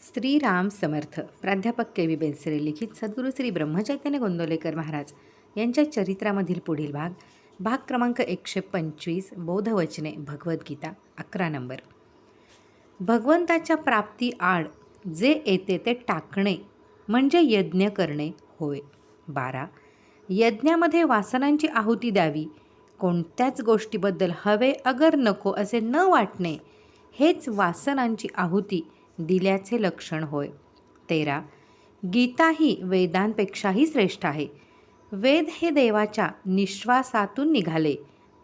श्रीराम समर्थ प्राध्यापक के. व्ही बेनसरे लिखित सद्गुरू श्री ब्रह्मचैतन्य गोंदवलेकर महाराज यांच्या चरित्रामधील पुढील भाग भाग क्रमांक एकशे पंचवीस बोधवचने भगवद्गीता अकरा नंबर. भगवंताच्या प्राप्ती आड जे येते ते टाकणे म्हणजे यज्ञ करणे होय. बारा. यज्ञामध्ये वासनांची आहुती द्यावी. कोणत्याच गोष्टीबद्दल हवे अगर नको असे न वाटणे हेच वासनांची आहुती दिल्याचे लक्षण होय. तेरा. गीता ही वेदांपेक्षाही श्रेष्ठ आहे. वेद हे देवाच्या निश्वासातून निघाले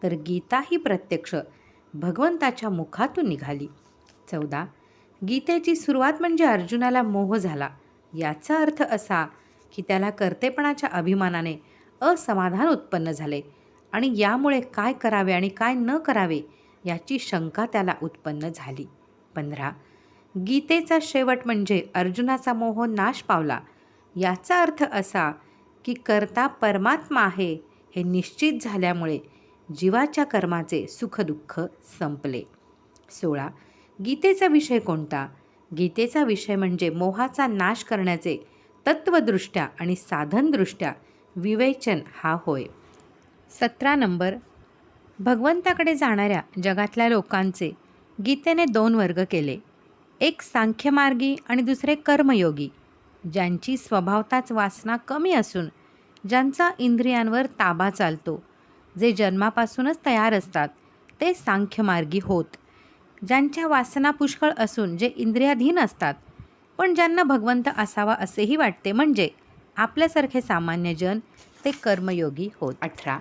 तर गीता ही प्रत्यक्ष भगवंताच्या मुखातून निघाली. चौदा. गीतेची सुरुवात म्हणजे अर्जुनाला मोह झाला. याचा अर्थ असा की त्याला कर्तेपणाच्या अभिमानाने असमाधान उत्पन्न झाले आणि यामुळे काय करावे आणि काय न करावे याची शंका त्याला उत्पन्न झाली. पंधरा. गीतेचा शेवट म्हणजे अर्जुनाचा मोह नाश पावला. याचा अर्थ असा की कर्ता परमात्मा आहे हे निश्चित झाल्यामुळे जीवाच्या कर्माचे सुखदुःख संपले. सोळा. गीतेचा विषय कोणता? गीतेचा विषय म्हणजे मोहाचा नाश करण्याचे तत्त्वदृष्ट्या आणि साधनदृष्ट्या विवेचन हा होय. सतरा नंबर. भगवंताकडे जाणाऱ्या जगातल्या लोकांचे गीतेने दोन वर्ग केले. एक सांख्यमार्गी आणि दुसरे कर्मयोगी ज्यांची स्वभावताच वासना कमी असून ज्यांचा इंद्रियांवर ताबा चालतो जे जन्मापासूनच तयार असतात ते सांख्यमार्गी होत. ज्यांच्या वासना पुष्कळ असून जे इंद्रियाधीन असतात पण ज्यांना भगवंत असावा असेही वाटते म्हणजे आपल्यासारखे सामान्य जन ते कर्मयोगी होत. अठरा.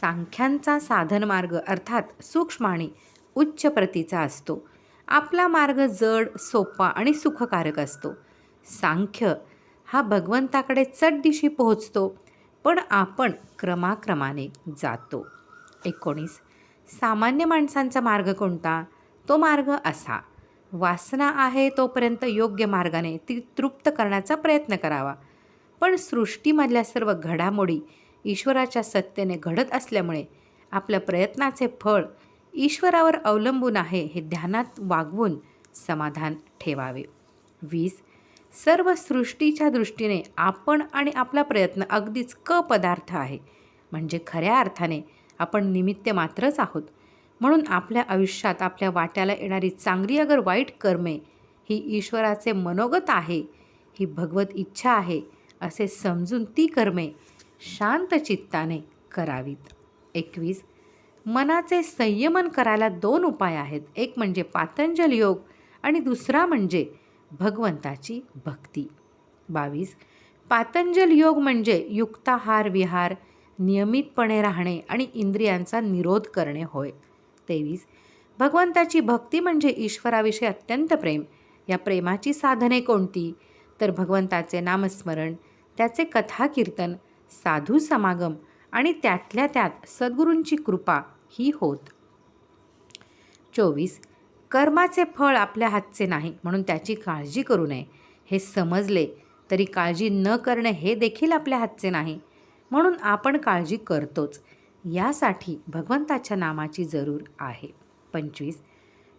सांख्यांचा साधनमार्ग अर्थात सूक्ष्म आणि उच्च प्रतीचा असतो. आपला मार्ग जड सोपा आणि सुखकारक असतो. सांख्य हा भगवंताकडे चट दिशी पोहोचतो पण आपण क्रमाक्रमाने जातो. एकोणीस. सामान्य माणसांचा मार्ग कोणता? तो मार्ग असा. वासना आहे तोपर्यंत योग्य मार्गाने ती तृप्त करण्याचा प्रयत्न करावा. पण सृष्टीमधल्या सर्व घडामोडी ईश्वराच्या सत्तेने घडत असल्यामुळे आपल्या प्रयत्नाचे फळ ईश्वरावर अवलंबून आहे हे ध्यानात वागवून समाधान ठेवावे. वीस सर्व सृष्टीच्या दृष्टीने आपण आणि आपला प्रयत्न अगदीच क पदार्थ आहे. म्हणजे खऱ्या अर्थाने आपण निमित्त मात्रच आहोत. म्हणून आपल्या आयुष्यात आपल्या वाट्याला येणारी चांगली अगर वाईट कर्मे ही ईश्वराचे मनोगत आहे ही भगवत इच्छा आहे असे समजून ती कर्मे शांत चित्ताने करावीत. एकवीस मनाचे संयमन करायला दोन उपाय आहेत. एक म्हणजे पातंजल योग आणि दुसरा म्हणजे भगवंताची भक्ती. बावीस. पातंजल योग म्हणजे युक्ताहार विहार नियमितपणे राहणे आणि इंद्रियांचा निरोध करणे होय. तेवीस. भगवंताची भक्ती म्हणजे ईश्वराविषयी अत्यंत प्रेम. या प्रेमाची साधने कोणती? तर भगवंताचे नामस्मरण त्याचे कथा कीर्तन साधू समागम आणि त्यातल्या त्यात सद्गुरूंची कृपा ही होत. चोवीस कर्माचे फळ आपल्या हातचे नाही म्हणून त्याची काळजी करू नये. हे समजले तरी काळजी न करणे हे देखील आपल्या हातचे नाही म्हणून आपण काळजी करतोच. यासाठी भगवंताच्या नामाची जरूर आहे. पंचवीस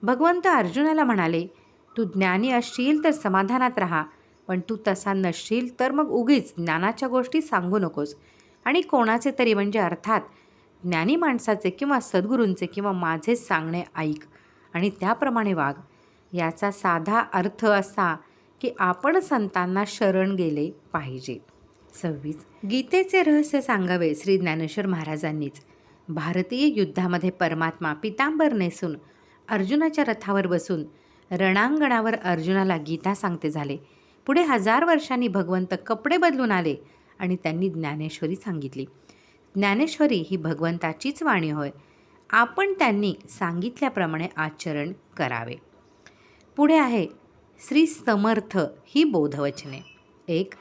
भगवंत अर्जुनाला म्हणाले तू ज्ञानी असशील तर समाधानात राहा पण तू तसा नसशील तर मग उगीच ज्ञानाच्या गोष्टी सांगू नकोस. आणि कोणाचे तरी म्हणजे अर्थात ज्ञानी माणसाचे किंवा सद्गुरूंचे किंवा माझे सांगणे ऐक. आणि त्याप्रमाणे वाग. याचा साधा अर्थ असा की आपण संतांना शरण गेले पाहिजे. सव्वीस. गीतेचे रहस्य सांगावे श्री ज्ञानेश्वर महाराजांनीच. भारतीय युद्धामध्ये परमात्मा पितांबर नेसून अर्जुनाच्या रथावर बसून रणांगणावर अर्जुनाला गीता सांगते झाले. पुढे हजार वर्षांनी भगवंत कपडे बदलून आले. आणि त्यांनी ज्ञानेश्वरी सांगितली. ज्ञानेश्वरी ही भगवंताचीच वाणी होय. आपण त्यांनी सांगितल्याप्रमाणे आचरण करावे. पुढे आहे श्री समर्थ ही बोधवचने. एक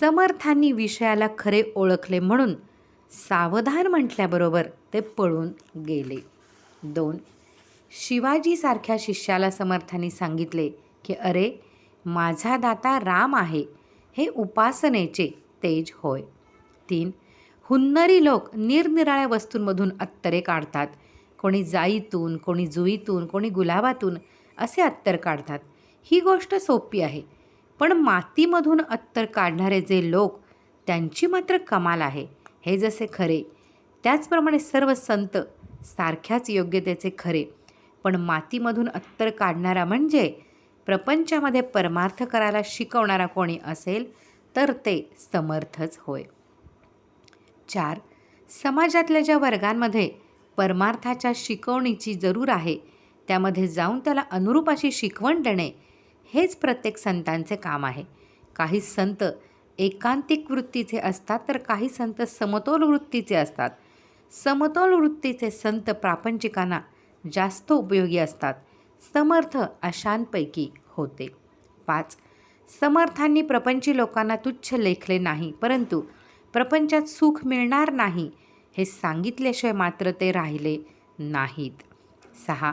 समर्थांनी विषयाला खरे ओळखले म्हणून सावधान म्हटल्याबरोबर ते पळून गेले. दोन शिवाजीसारख्या शिष्याला समर्थांनी सांगितले की अरे माझा दाता राम आहे. हे उपासनेचे तेज होय. तीन हुन्नरी लोक निरनिराळ्या वस्तूंमधून अत्तरे काढतात. कोणी जाईतून कोणी जुईतून कोणी गुलाबातून असे अत्तर काढतात. ही गोष्ट सोपी आहे पण मातीमधून अत्तर काढणारे जे लोक त्यांची मात्र कमाल आहे. हे जसे खरे त्याचप्रमाणे सर्व संत सारख्याच योग्यतेचे खरे. पण मातीमधून अत्तर काढणारा म्हणजे प्रपंचामध्ये परमार्थ करायला शिकवणारा कोणी असेल तर ते समर्थच होय. चार समाजातल्या ज्या वर्गांमध्ये परमार्थाच्या शिकवणीची जरूर आहे त्यामध्ये जाऊन त्याला अनुरूप अशी शिकवण देणे हेच प्रत्येक संतांचे काम आहे. काही संत एकांतिक वृत्तीचे असतात तर काही संत समतोल वृत्तीचे असतात. समतोल वृत्तीचे संत प्रापंचिकांना जास्त उपयोगी असतात. समर्थ अशांपैकी होते. पाच समर्थांनी प्रपंची लोकांना तुच्छ लेखले नाही परंतु प्रपंचात सुख मिळणार नाही हे सांगितल्याशिवाय मात्र ते राहिले नाहीत. सहा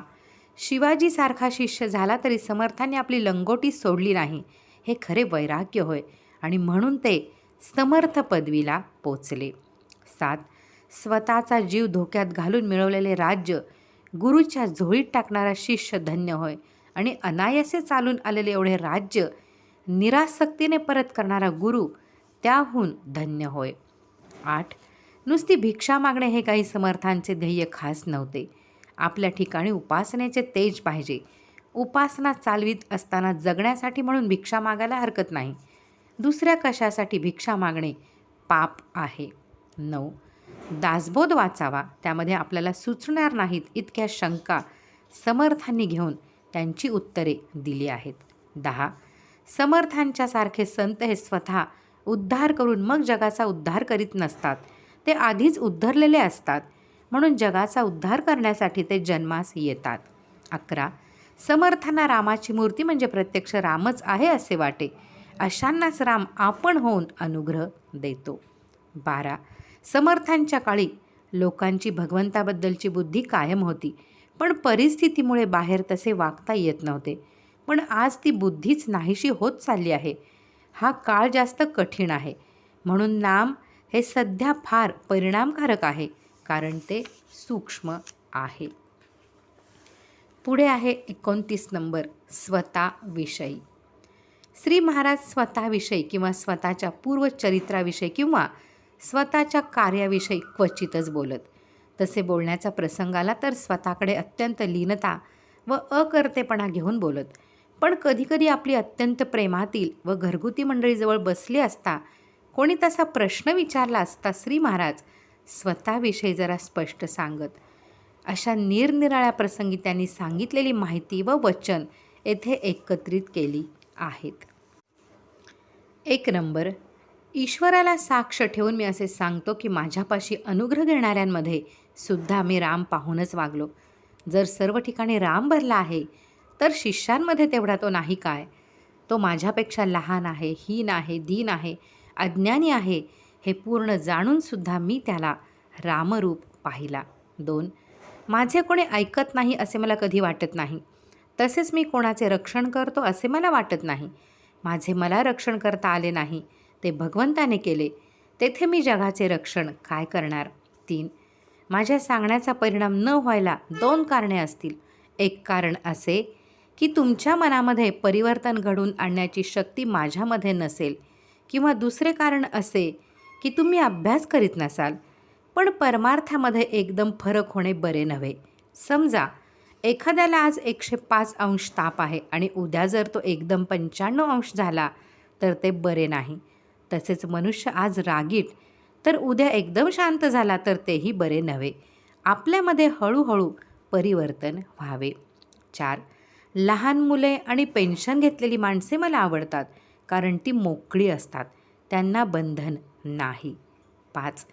शिवाजीसारखा शिष्य झाला तरी समर्थांनी आपली लंगोटी सोडली नाही हे खरे वैराग्य होय आणि म्हणून ते समर्थ पदवीला पोचले. सात स्वतःचा जीव धोक्यात घालून मिळवलेले राज्य गुरुच्या झोळीत टाकणारा शिष्य धन्य होय आणि अनायसे चालून आलेले एवढे राज्य निरासक्तीने परत करणारा गुरु त्याहून धन्य होय. आठ नुसती भिक्षा मागणे हे काही समर्थांचे ध्येय खास नव्हते. आपल्या ठिकाणी उपासनेचे तेज पाहिजे. उपासना चालवीत असताना जगण्यासाठी म्हणून भिक्षा मागायला हरकत नाही. दुसऱ्या कशासाठी भिक्षा मागणे पाप आहे. नऊ दासबोध वाचावा. त्यामध्ये आपल्याला सुचणार नाहीत इतक्या शंका समर्थांनी घेऊन त्यांची उत्तरे दिली आहेत. दहा समर्थांच्या सारखे संत हे स्वतः उद्धार करून मग जगाचा उद्धार करीत नसतात. ते आधीच उद्धरलेले असतात. म्हणून जगाचा उद्धार करण्यासाठी ते जन्मास येतात. अकरा. समर्थांना रामाची मूर्ती म्हणजे प्रत्यक्ष रामच आहे असे वाटे. अशांनाच राम आपण होऊन अनुग्रह देतो. बारा. समर्थांच्या काळी लोकांची भगवंताबद्दलची बुद्धी कायम होती. पण परिस्थितीमुळे बाहेर तसे वागता येत नव्हते. पण आज ती बुद्धीच नाहीशी होत चालली आहे. हा काळ जास्त कठीण आहे. म्हणून नाम हे सध्या फार परिणामकारक आहे कारण ते सूक्ष्म आहे. पुढे आहे एकोणतीस नंबर स्वतःविषयी श्री महाराज स्वतःविषयी किंवा स्वतःच्या पूर्वचरित्राविषयी किंवा स्वतःच्या कार्याविषयी क्वचितच बोलत. तसे बोलण्याचा प्रसंग आला तर स्वतःकडे अत्यंत लीनता व अकर्तेपणा घेऊन बोलत. पण कधीकधी आपली अत्यंत प्रेमातील व घरगुती मंडळीजवळ बसली असता कोणी तसा प्रश्न विचारला असता श्री महाराज स्वतःविषयी जरा स्पष्ट सांगत. अशा निरनिराळ्या प्रसंगी त्यांनी सांगितलेली माहिती व वचन येथे एकत्रित केली आहेत. एक नंबर. ईश्वराला साक्ष ठेवून मी असे सांगतो की माझ्यापाशी अनुग्रह घेणाऱ्यांमध्ये सुद्धा मी राम पाहूनच वागलो. जर सर्व ठिकाणी राम भरला आहे तर शिष्यांमध्ये तेवढा तो नाही काय? तो माझ्यापेक्षा लहान आहे हीन आहे दीन आहे अज्ञानी आहे हे पूर्ण जाणूनसुद्धा मी त्याला रामरूप पाहिला. दोन माझे कोणी ऐकत नाही असे मला कधी वाटत नाही. तसेच मी कोणाचे रक्षण करतो असे मला वाटत नाही. माझे मला रक्षण करता आले नाही ते भगवंताने केले तेथे मी जगाचे रक्षण काय करणार? तीन माझ्या सांगण्याचा परिणाम न व्हायला दोन कारणे असतील. एक कारण असे की तुमच्या मनामध्ये परिवर्तन घडवून आणण्याची शक्ती माझ्यामध्ये नसेल किंवा दुसरे कारण असे की तुम्ही अभ्यास करीत नसाल पण परमार्थामध्ये एकदम फरक होणे बरे नव्हे. समजा एखाद्याला आज एकशे पाच अंश ताप आहे आणि उद्या जर तो एकदम पंच्याण्णव अंश झाला तर ते बरे नाही. तसेच मनुष्य आज रागीट तर उद्या एकदम शांत झाला तर तेही बरे नव्हे. आपल्यामध्ये हळूहळू परिवर्तन व्हावे. चार लहान मुले आणि पेन्शन घेतलेली माणसे मला आवडतात कारण ती मोकळी असतात. त्यांना बंधन नाही. पाच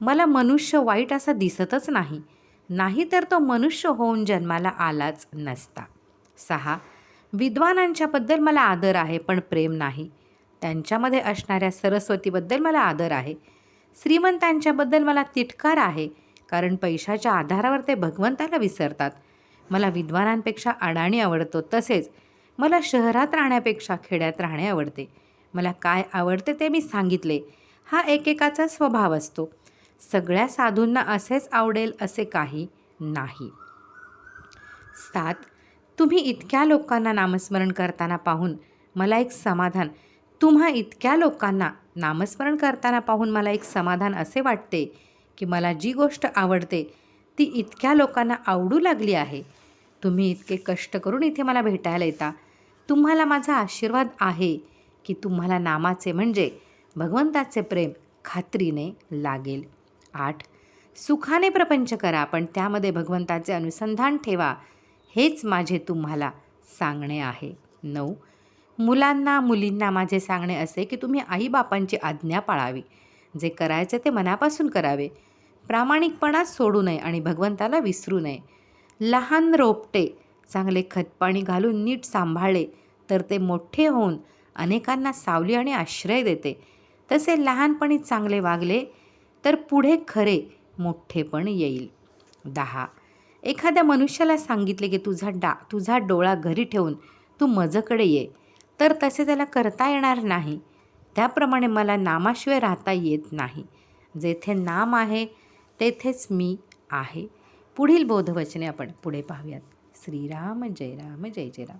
मला मनुष्य वाईट असा दिसतच नाही. नाही तर तो मनुष्य होऊन जन्माला आलाच नसता. सहा विद्वानांच्याबद्दल मला आदर आहे पण प्रेम नाही. त्यांच्यामध्ये असणाऱ्या सरस्वतीबद्दल मला आदर आहे. श्रीमंतांच्याबद्दल मला तिटकार आहे कारण पैशाच्या आधारावर ते भगवंताला विसरतात. मला विद्वानांपेक्षा अडाणी आवडतो तसेच मला शहरात राहण्यापेक्षा खेड्यात राहणे आवडते. मला काय आवडते ते मी सांगितले. हा एकेकाचा स्वभाव असतो. सगळ्या साधूंना असेच आवडेल असे काही नाही. सात तुम्ही इतक्या लोकांना नामस्मरण करताना पाहून मला एक समाधान तुम्हा इतक्या लोकांना नामस्मरण करताना पाहून मला एक समाधान असे वाटते की मला जी गोष्ट आवडते ती इतक्या लोकांना आवडू लागली आहे. तुम्ही इतके कष्ट करून इथे मला भेटायला येता. तुम्हाला माझा आशीर्वाद आहे की तुम्हाला नामाचे म्हणजे भगवंताचे प्रेम खात्रीने लागेल. आठ. सुखाने प्रपंच करा पण त्यामध्ये भगवंताचे अनुसंधान ठेवा. हेच माझे तुम्हाला सांगणे आहे. नऊ. मुलांना मुलींना माझे सांगणे असे की तुम्ही आईबापांची आज्ञा पाळावी. जे करायचे ते मनापासून करावे. प्रामाणिकपणा सोडू नये आणि भगवंताला विसरू नये. लहान रोपटे चांगले खतपाणी घालून नीट सांभाळले तर ते मोठे होऊन अनेकांना सावली आणि आश्रय देते. तसे लहानपणी चांगले वागले तर पुढे खरे मोठेपण येईल. दहा. एखाद्या मनुष्याला सांगितले की तुझा डा तुझा डोळा घरी ठेवून तू मजकडे ये. तर तसे त्याला करता येणार नाही. त्याप्रमाणे मला नामाशिवाय राहता येत नाही. जेथे नाम आहे तेथेच मी आहे. पुढील बोधवचने आपण पुढे पाहूयात. श्रीराम जय राम जय जय राम.